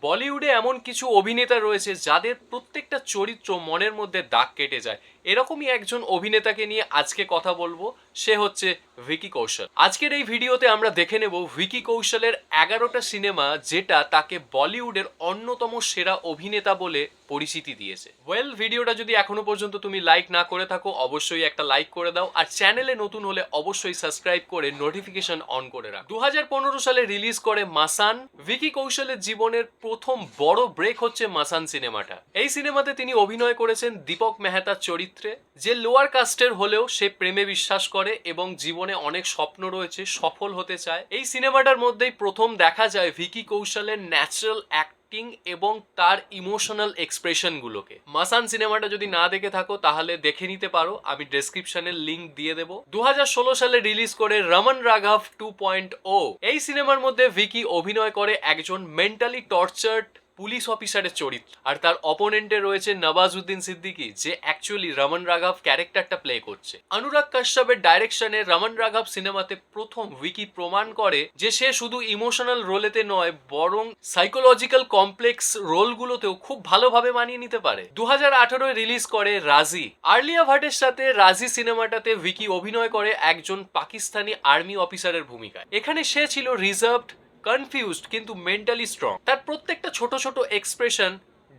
বলিউডে এমন কিছু অভিনেতা রয়েছে যাদের প্রত্যেকটা চরিত্র মনের মধ্যে দাগ কেটে যায়। এরকমই একজন অভিনেতাকে নিয়ে আজকে কথা বলব। সে হচ্ছে ভিকি কৌশল। আজকের এই ভিডিওতে আমরা দেখে নেব ভিকি কৌশলের এগারোটা সিনেমা যেটা তাকে বলিউডের অন্যতম সেরা অভিনেতা বলে পরিচিতি দিয়েছে। ওয়েল ভিডিওটা যদি এখনও পর্যন্ত তুমি লাইক না করে থাকো, অবশ্যই একটা লাইক করে দাও। আর চ্যানেলে নতুন হলে অবশ্যই সাবস্ক্রাইব করে নোটিফিকেশন অন করে রাখো। দু হাজার পনেরো সালে রিলিজ করে মাসান। ভিকি কৌশলের জীবনের প্রথম বড় ব্রেক হচ্ছে মাসান সিনেমাটা। এই সিনেমাতে তিনি অভিনয় করেছেন দীপক মেহতার চরিত্রে। যে লোয়ার কাস্টের হলেও সে প্রেমে বিশ্বাস করে। এবং জীবনে অনেক স্বপ্ন রয়েছে, সফল হতে চায়। এই সিনেমাটার মধ্যেই প্রথম দেখা যায় ভিকি কৌশলের ন্যাচারাল অ্যাক্টিং এবং তার ইমোশনাল এক্সপ্রেশনগুলোকে মাসান সিনেমাটা যদি না দেখে থাকো, তাহলে দেখে নিতে পারো। আমি ডেসক্রিপশনের লিংক দিয়ে দেবো। দু হাজার ষোলো সালে রিলিজ করে রমন রাঘব টু পয়েন্ট ও এই সিনেমার মধ্যে ভিকি অভিনয় করে একজন মেন্টালি টর্চার্ড পুলিশ অফিসারের চরিত্র। আর তার অপোনেন্টে রয়েছে নওয়াজউদ্দিন সিদ্দিকী, যে অ্যাকচুয়ালি রমন রাঘব ক্যারেক্টারটা প্লে করছে। অনুরাগ কাশ্যপের ডাইরেকশনে রমন রাঘব সিনেমাতে প্রথম উইকি প্রমাণ করে যে সে শুধু ইমোশনাল রোলেতে নয়, বরং সাইকোলজিক্যাল কমপ্লেক্স রোলগুলোতেও খুব ভালোভাবে মানিয়ে নিতে পারে। দু হাজার রিলিজ করে রাজি। আর্লিয়া ভাটের সাথে রাজি সিনেমাটাতে ভিকি অভিনয় করে একজন পাকিস্তানি আর্মি অফিসারের ভূমিকায়। এখানে সে ছিল রিজার্ভড কনফিউজড কিন্তু মেন্টালি স্ট্রং তার প্রত্যেকটা ছোট ছোট এক্সপ্রেশন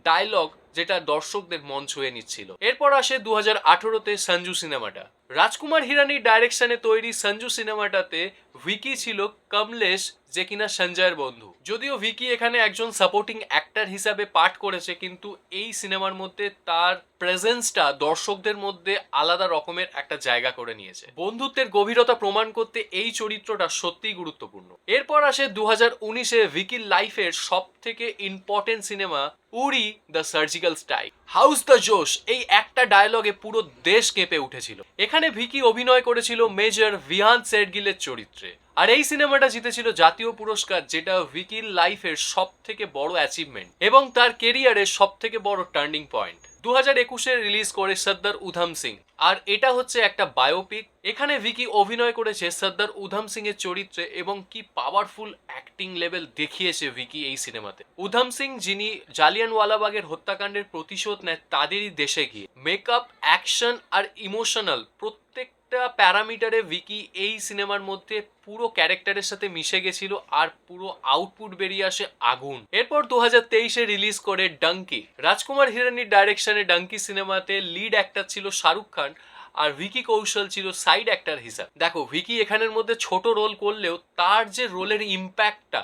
ডায়লগ যেটা দর্শকদের মন ছুঁয়ে নিচ্ছিল। এরপর আসে দু হাজার আঠেরোতে সঞ্জু সিনেমাটা। রাজকুমার হিরানির ডাইরেকশনে তৈরি সঞ্জু সিনেমাটাতে ভিকি ছিল কমলেশ যে কিনা সঞ্জয়ের বন্ধু। যদিও ভিকি এখানে একজন সাপোর্টিং অ্যাক্টর হিসাবে পাঠ করেছে, কিন্তু এই সিনেমার মধ্যে তার প্রেজেন্সটা দর্শকদের মধ্যে আলাদা রকমের একটা জায়গা করে নিয়েছে। বন্ধুত্বের গভীরতা প্রমাণ করতে এই চরিত্রটা সত্যিই গুরুত্বপূর্ণ। এরপর আসে দু হাজার উনিশে ভিকির লাইফের সব থেকে important cinema Uri the surgical strike how's the josh এই একটা ডায়লগে পুরো দেশ কেঁপে উঠেছিল। এখানে ভিকি অভিনয় করেছিল মেজর ভিহান সেটগিলের চরিত্রে। আর এই সিনেমাটা জিতেছিল জাতীয় পুরস্কার, যেটা ভিকির লাইফের সব থেকে বড় অ্যাচিভমেন্ট এবং তার কেরিয়ারের সব থেকে বড় টার্নিং পয়েন্ট দু হাজার একুশে রিলিজ করে সর্দার উধাম সিং। আর এটা হচ্ছে একটা বায়োপিক এখানে ভিকি অভিনয় করেছে সর্দার উধাম সিং এর চরিত্রে এবং কি পাওয়ারফুল অ্যাক্টিং লেভেল দেখিয়েছে ভিকি এই সিনেমাতে। উধাম সিং যিনি জালিয়ানওয়ালাবাগের হত্যাকাণ্ডের প্রতিশোধ নেয়, তাদেরই দেশে গিয়ে। মেকআপ অ্যাকশন আর ইমোশনাল প্রত্যেকটা প্যারামিটারে ভিকি এই সিনেমার মধ্যে পুরো ক্যারেক্টারের সাথে মিশে গেছিল আর পুরো আউটপুট বেরিয়ে আসে আগুন। এরপর দু হাজার তেইশে রিলিজ করে ডাঙ্কি। রাজকুমার হিরানির ডাইরেকশনে ডাঙ্কি সিনেমাতে লিড অ্যাক্টর ছিল শাহরুখ খান আর ভিকি কৌশল ছিল সাইড অ্যাক্টর হিসাব। দেখো, ভিকি এখানের মধ্যে ছোট রোল করলেও তার যে রোলের ইম্প্যাক্টটা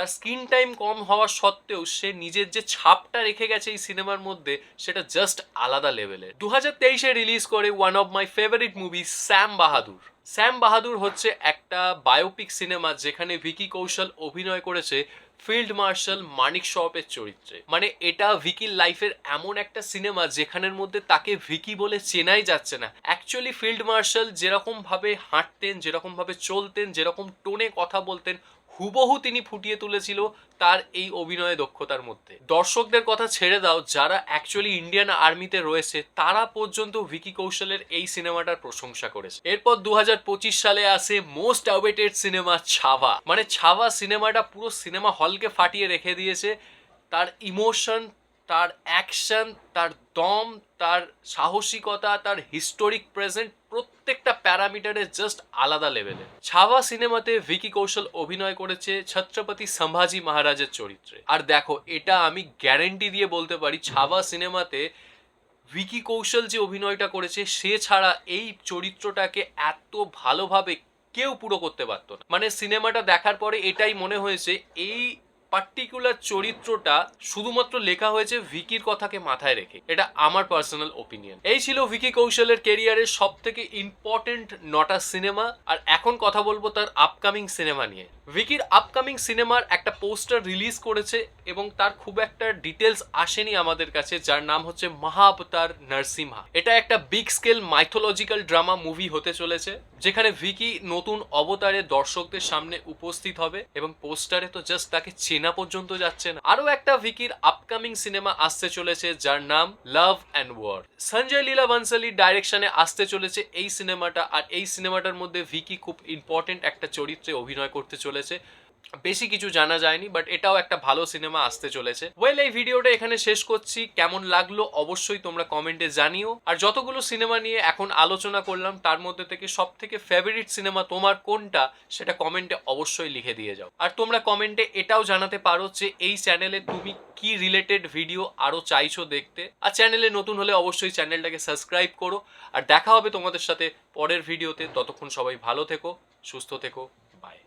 তার স্ক্রিন টাইম কম হওয়া সত্ত্বেও সে নিজের যে ছাপটা রেখে গেছে এই সিনেমার মধ্যে, সেটা জাস্ট আলাদা লেভেলের দু হাজার তেইশে রিলিজ করে one of my favourite movie Sam Bahadur Sam Bahadur হচ্ছে একটা বায়োপিক সিনেমা যেখানে ভিকি কৌশল অভিনয় করেছে ফিল্ড মার্শাল মানিক শপের চরিত্রে। মানে এটা ভিকির লাইফের এমন একটা সিনেমা যেখানের মধ্যে তাকে ভিকি বলে চেনাই যাচ্ছে না। অ্যাকচুয়ালি ফিল্ড মার্শাল যেরকম ভাবে হাঁটতেন যেরকম ভাবে চলতেন, যেরকম টোনে কথা বলতেন হুবহু তিনি ফুটিয়ে তুলেছিল তার এই অভিনয় দক্ষতার মধ্যে। দর্শকদের কথা ছেড়ে দাও, যারা অ্যাকচুয়ালি ইন্ডিয়ান আর্মিতে রয়েছে, তারা পর্যন্ত ভিকি কৌশলের এই সিনেমাটার প্রশংসা করেছে। এরপর দু হাজার পঁচিশ সালে আসে মোস্ট অ্যাওয়েটেড সিনেমা ছাভা। মানে ছাভা সিনেমাটা পুরো সিনেমা হলকে ফাটিয়ে রেখে দিয়েছে। তার ইমোশন তার অ্যাকশন তার দম তার সাহসিকতা, তার হিস্টোরিক প্রেজেন্ট প্রত্যেকটা প্যারামিটারে জাস্ট আলাদা লেভেলে ছাওয়া সিনেমাতে ভিকি কৌশল অভিনয় করেছে ছত্রপতি সম্ভাজি মহারাজের চরিত্রে। আর দেখো, এটা আমি গ্যারেন্টি দিয়ে বলতে পারি ছাওয়া সিনেমাতে ভিকি কৌশল যে অভিনয়টা করেছে, সে ছাড়া এই চরিত্রটাকে এত ভালোভাবে কেউ পুরো করতে পারতো না। মানে সিনেমাটা দেখার পরে এটাই মনে হয়েছে, এই পার্টিকুলার চরিত্রটা শুধুমাত্র লেখা হয়েছে ভিকির কথাকে মাথায় রেখে। এটা আমার পার্সোনাল ওপিনিয়ন এই ছিল ভিকি কৌশলের কেরিয়ারের সব থেকে ইম্পর্টেন্ট নটা সিনেমা আর এখন কথা বলব তার আপকামিং সিনেমা নিয়ে। ভিকির আপকামিং সিনেমার একটা পোস্টার রিলিজ করেছে এবং তার খুব একটা ডিটেলস আসেনি আমাদের কাছে, যার নাম হচ্ছে মহাবতার নরসিমহা। এটা একটা big scale mythological drama movie হতে চলেছে, যেখানে ভিকি নতুন অবতারে দর্শকদের সামনে উপস্থিত হবে এবং পোস্টারে তো জাস্ট তাকে চেনা পর্যন্ত যাচ্ছে না আরও একটা ভিকির আপকামিং সিনেমা আসতে চলেছে, যার নাম love and war Sanjay Leela বানসালির ডাইরেকশনে আসতে চলেছে এই সিনেমাটা আর এই সিনেমাটার মধ্যে ভিকি খুব ইম্পর্টেন্ট একটা চরিত্রে অভিনয় করতে চলেছে। বেশি কিছু জানা যায়নি বাট এটাও একটা ভালো সিনেমা আসতে চলেছে। ওয়েল এই ভিডিওটা এখানে শেষ করছি। কেমন লাগল অবশ্যই তোমরা কমেন্টে জানিও। আর যতগুলো সিনেমা নিয়ে এখন আলোচনা করলাম, তার মধ্যে থেকে সব থেকে ফেভারিট সিনেমা তোমার কোনটা, সেটা কমেন্টে অবশ্যই লিখে দিয়ে যাও। আর তোমরা কমেন্টে এটাও জানাতে পারো যে এই চ্যানেলে তুমি কি রিলেটেড ভিডিও আরও চাইছো দেখতে। আর চ্যানেলে নতুন হলে অবশ্যই চ্যানেলটাকে সাবস্ক্রাইব করো। আর দেখা হবে তোমাদের সাথে পরের ভিডিওতে ততক্ষণ সবাই ভালো থেকো, সুস্থ থেকো।